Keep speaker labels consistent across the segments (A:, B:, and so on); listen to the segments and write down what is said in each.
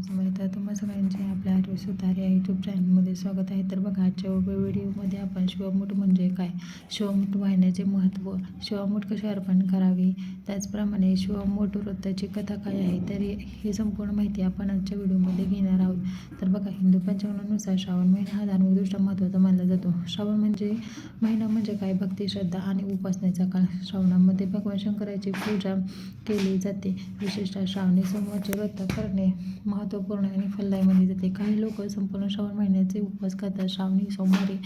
A: तर तुम्हा सगळ्यांचे आपल्या आरोग्य सुधार या यूट्यूब चॅनलमध्ये स्वागत आहे. तर बघा आजच्या व्हिडिओमध्ये आपण शिवमूठ म्हणजे काय? शिवमूठ वाहिन्याचे महत्त्व. शिवमूठ कसे अर्पण करावी? त्याचप्रमाणे शिवमूठ व्रताची कथा काय आहे? तर ही संपूर्ण माहिती आपण आजच्या व्हिडिओमध्ये घेणार आहोत. तर बघा हिंदू पंचांगानुसार श्रावण महिना हा धार्मिकदृष्ट्या महत्त्वाचा मानला जातो. श्रावण म्हणजे महिना म्हणजे काय? भक्ती श्रद्धा आणि उपासनेचा काळ. श्रावणामध्ये भगवान शंकराची पूजा केली जाते. विशेषतः श्रावणी सोमवारचे व्रत करणे महत्त्वपूर्ण आणि फलदायी मानली जाते. काही लोक संपूर्ण श्रावण महिन्याचे उपवास करतात. श्रावणी सोमवारी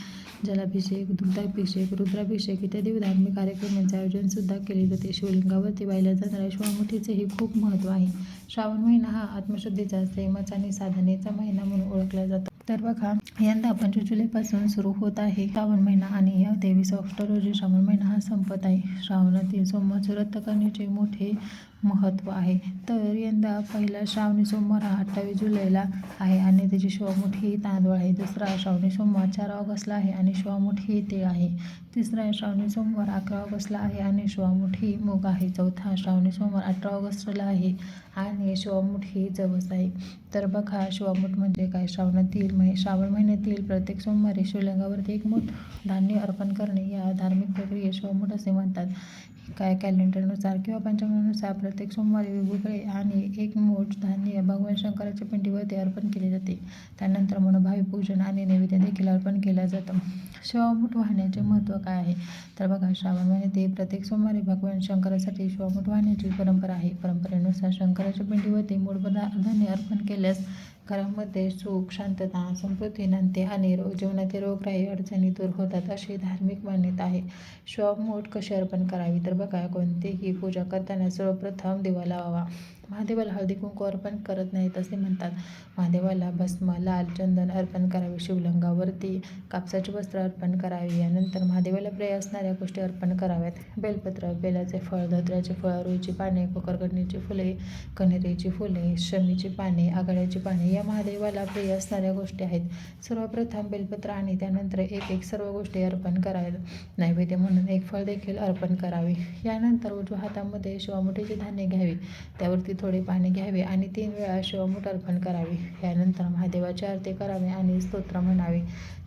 A: जलाभिषेक दुग्धाभिषेक रुद्राभिषेक इत्यादी धार्मिक कार्यक्रमांचे आयोजन सुद्धा केले जाते. शिवलिंगावरती वाहिल्या जाणाऱ्या शिवामुठीचेही खूप महत्त्व आहे. श्रावण महिना हा आत्मशुद्धीचा संयमाचा आणि साधनेचा महिना म्हणून ओळखला जातो. तर बघा यंदा पंचवीस जुलैपासून सुरू होत आहे श्रावण महिना आणि या तेवीस ऑक्टोबर रोजी श्रावण महिना हा संपत आहे. श्रावणातील सोमवार व्रत करण्याचे मोठे महत्त्व आहे. तर यंदा पहिला श्रावणी सोमवार हा अठ्ठावीस जुलैला आहे आणि त्याची शिवामूठ ही तांदूळ आहे. दुसरा श्रावणी सोमवार चार ऑगस्टला आहे आणि शिवामूठ ही तेळ आहे. तिसरा श्रावणी सोमवार अकरा ऑगस्टला आहे आणि शिवामुठ ही मूग आहे. चौथा श्रावणी सोमवार अठरा ऑगस्टला आहे आणि शिवामूठ ही जवस आहे. तर बघा शिवामुठ म्हणजे काय? श्रावणातील महि श्रावण महिन्यातील प्रत्येक सोमवारी शिवलिंगावरती एक मूठ धान्य अर्पण करणे या धार्मिक प्रक्रिये शिवामूठ असे म्हणतात. काय कॅलेंडरनुसार किंवा पंचांगानुसार प्रत्येक सोमवारी वेगवेगळे आणि एक मूठ धान्य भगवान शंकराच्या पिंडीवरती अर्पण केले जाते. त्यानंतर मनोभावी पूजन आणि नैवेद्य देखील अर्पण केलं जातं. शिवामूठ वाहण्याचे महत्त्व काय आहे? तर बघा श्रावण महिन्यात प्रत्येक सोमवारी भगवान शंकरासाठी शिवामूठ वाहण्याची परंपरा आहे. परंपरेनुसार शंकराच्या पिंडीवरती मूळ धान्य अर्पण केल्यास घरामध्ये सुख शांतता समृद्धी नांदते आणि रोग जीवनातील रोगराई अडचणी दूर होतात अशी धार्मिक मान्यता आहे. शिवामूठ कशी अर्पण करावी? तर बघा कोणतीही पूजा करताना सर्वप्रथम दिवा लावावा. महादेवाला हळदी कुंकू अर्पण करत नाहीत असे म्हणतात. महादेवाला भस्म लाल चंदन अर्पण करावे. शिवलिंगावरती कापसाचे वस्त्र अर्पण करावे. यानंतर महादेवाला प्रिय असणाऱ्या गोष्टी अर्पण कराव्यात. बेलपत्र बेलाचे फळ धोत्र्याचे फळ रुईची पाने कोकरगडणीची फुले कण्हेरीची फुले शमीची पाने आघाड्याची पाने या महादेवाला प्रिय असणाऱ्या गोष्टी आहेत. सर्वप्रथम बेलपत्र आणि त्यानंतर एक एक सर्व गोष्टी अर्पण कराव्यात. नैवेद्य म्हणून एक फळ देखील अर्पण करावे. यानंतर उजव्या हातामध्ये शिवामुठीची धान्य घ्यावी. त्यावरती थोडे पाणी घ्यावे आणि तीन वेळा शिवमुठ अर्पण करावे. यानंतर महादेवाची आरती करावे आणि स्तोत्र म्हणावे.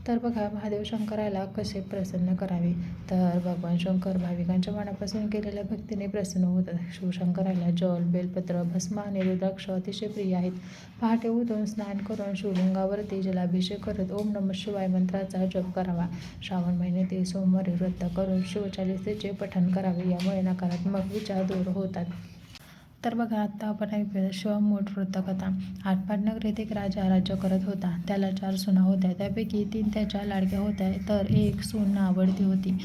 A: तर बघा महादेव शंकराला कसे प्रसन्न करावे? तर भगवान शंकर भाविकांच्या मनापासून केलेल्या भक्तीने प्रसन्न होतात. शिवशंकराला जल बेलपत्र भस्म आणि रुद्राक्ष अतिशय प्रिय आहेत. पहाटे उठून स्नान करून शिवलिंगावरती जलाभिषेक करत ओम नम शिवाय मंत्राचा जप करावा. श्रावण महिन्यातील सोमवारी व्रत करून शिवचालिसेचे पठण करावे. यामुळे नकारात्मक विचार दूर होतात. तर बघा आत्ता आपण ऐकूया. शिवमोठ वृत्तकथा. आटपाट येथे एक राजा राज्य करत होता. त्याला चार सुना होत्या. त्यापैकी तीन त्याच्या लाडक्या होत्या. तर एक सून आवडती होती.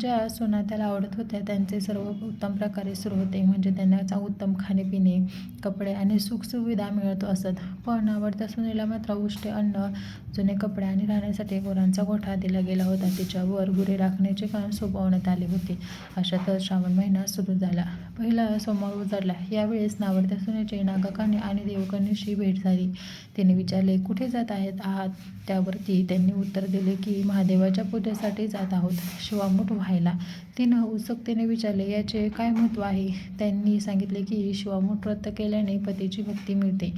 A: ज्या सुना त्याला आवडत होत्या त्यांचे सर्व उत्तम प्रकारे सुरू होते. म्हणजे त्यांना उत्तम खाणेपिणे कपडे आणि सुखसुविधा मिळत असत. पण आवडत्या सुनेला मात्र उष्टे अन्न जुने कपडे आणि राहण्यासाठी गुरांचा गोठा दिला गेला होता. तिच्यावर गुरे राखण्याचे काम सोपवण्यात आले होते. अशातच श्रावण महिना सुरू झाला. पहिला सोमवार उजाडला त्यावेळेस नावडत्या सुनेचे नागाकाने आणि देवकन्याशी भेट झाली. तिने विचारले कुठे जात आहेत आहात. त्यावरती त्यांनी उत्तर दिले की महादेवाच्या पूजेसाठी जात आहोत. शिवामूठ व्हायला तिनं उत्सुकतेने विचारले याचे काय महत्त्व आहे त्यांनी सांगितले की शिवामूठ व्रत केल्याने पतीची भक्ती मिळते.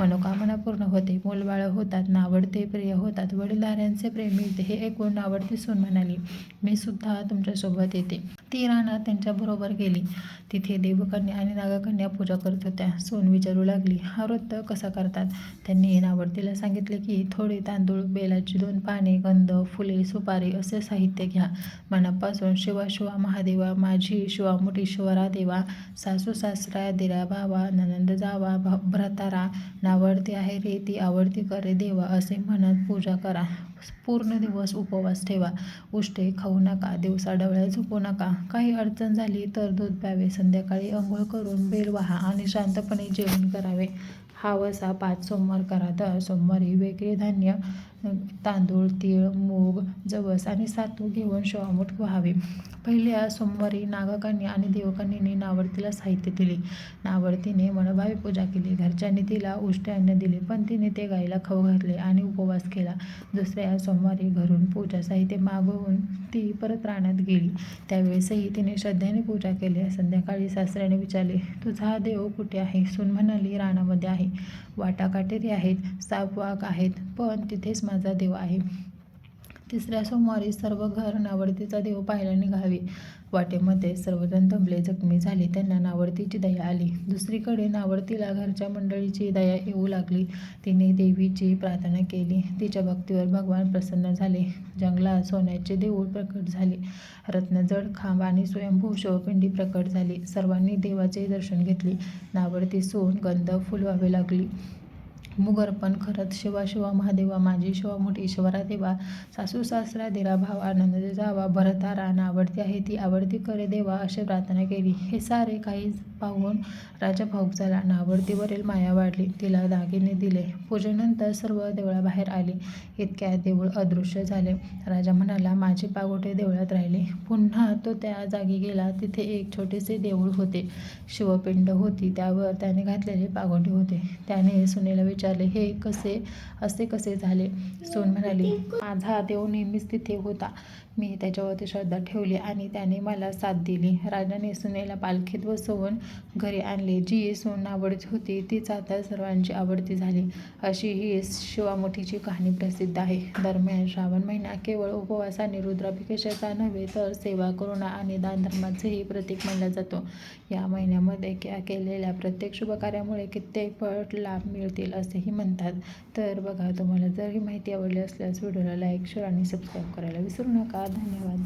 A: मनोकामना पूर्ण होते. मुलबाळं होतात नावडते प्रिय होतात. वडीलधाऱ्यांचे प्रेम मिळते. हे ऐकून नावडती सून म्हणाली मी सुद्धा तुमच्यासोबत येते ती राणा त्यांच्याबरोबर गेली. तिथे देवकन्या आणि नागकन्या पूजा करत होत्या. सोन विचारू लागली. हा व्रत कसा करतात? त्यांनी नावडतीला सांगितले की थोडे तांदूळ बेलाची दोन पाने गंध फुले सुपारी असे साहित्य घ्या. मनापासून शिवा शिवा महादेवा माझी शिवा मोठी शिवरा देवा सासू सासरा दिरा भावा ननंद जावा भ्रतारा नावडती आहे रे ती आवडती करे देवा असे म्हणत पूजा करा. पूर्ण दिवस उपवास ठेवा. उष्टे खाऊ नका दिवसा डवळ्या झोपू नका. काही अडचण झाली तर दूध प्यावे. संध्याकाळी अंघोळ करून बेल व्हा आणि शांतपणे जेवण करावे. हा वसा पाच सोमवार करा. तर सोमवारी वेगळे धान्य तांदूळ तीळ मूग जवस आणि सातू घेऊन शिवामूठ व्हावे. पहिल्या सोमवारी नागकांनी आणि देवकांनी नावडतीला साहित्य दिले. नावडतीने मनोभावे पूजा केली. घरच्यांनी तिला उष्टे अन्न दिले पण तिने ते गाईला खाऊ घातले आणि उपवास केला. दुसऱ्या सोमवारी घरून पूजा साहित्य मागवून ती परत रानात गेली. त्यावेळेसही तिने श्रद्धेने पूजा केली. संध्याकाळी सासऱ्याने विचारले तुझा देव कुठे आहे? सून म्हणाली रानामध्ये आहे. वाटा काटेरी आहेत सापवाक आहेत पण तिथेच माझा देव आहे. तिसऱ्या सोमवारी सर्व घर नावडतीचा देव पाहायला निघावे. वाटेमध्ये सर्वजण दमले जखमी झाले. त्यांना नावडतीची दया आली. दुसरीकडे नावडतीला घरच्या मंडळीची दया येऊ लागली. तिने देवीची प्रार्थना केली. तिच्या भक्तीवर भगवान प्रसन्न झाले. जंगलात सोन्याचे देऊळ प्रकट झाले. रत्नजड खांब आणि स्वयंभू शिवपिंडी प्रकट झाली. सर्वांनी देवाचे दर्शन घेतले. नावडती सोन गंध फुलवावे लागली. मूग अर्पण करत शिवा शिवा महादेवा माझी शिवा मोठी ईश्वरा देवा सासू सासरा दिरा भाव आनंद जावा भरता रान आवडती आहे ती आवडती करे देवा अशी प्रार्थना केली. हे सारे काही पाहून राजा भाऊक झाला नावडतीवरील माया वाढली तिला दागिने दिले. पूजेनंतर सर्व देवळाबाहेर आले. इतक्या देऊळ अदृश्य झाले. राजा म्हणाला माझे पागोटे देवळात राहिले. पुन्हा तो त्या जागी गेला. तिथे एक छोटेसे देऊळ होते. शिवपिंड होती. त्यावर त्याने घातलेले पागोटे होते. त्याने सुनेला विचारले हे कसे? असे कसे झाले? सोन म्हणाली माझा देव नेहमीच तिथे होता. मी त्याच्यावरती श्रद्धा ठेवली आणि त्याने मला साथ दिली. राजाने सुनेला पालखीत बसवून घरी आणले. जी सोन आवडती होती तीच आता सर्वांची आवडती झाली. अशी ही शिवामुठीची कहाणी प्रसिद्ध आहे. दरम्यान श्रावण महिना केवळ उपवास आणि रुद्राभिषेकाचा नव्हे तर सेवा करुणा आणि दानधर्माचेही प्रतीक मानला जातो. या महिन्यामध्ये केलेल्या प्रत्येक शुभकार्यामुळे कित्येक पट लाभ मिळतील असेही म्हणतात. तर बघा तुम्हाला जर ही माहिती आवडली असल्यास व्हिडिओला लाईक शेअर आणि सबस्क्राईब करायला विसरू नका. धन्यवाद.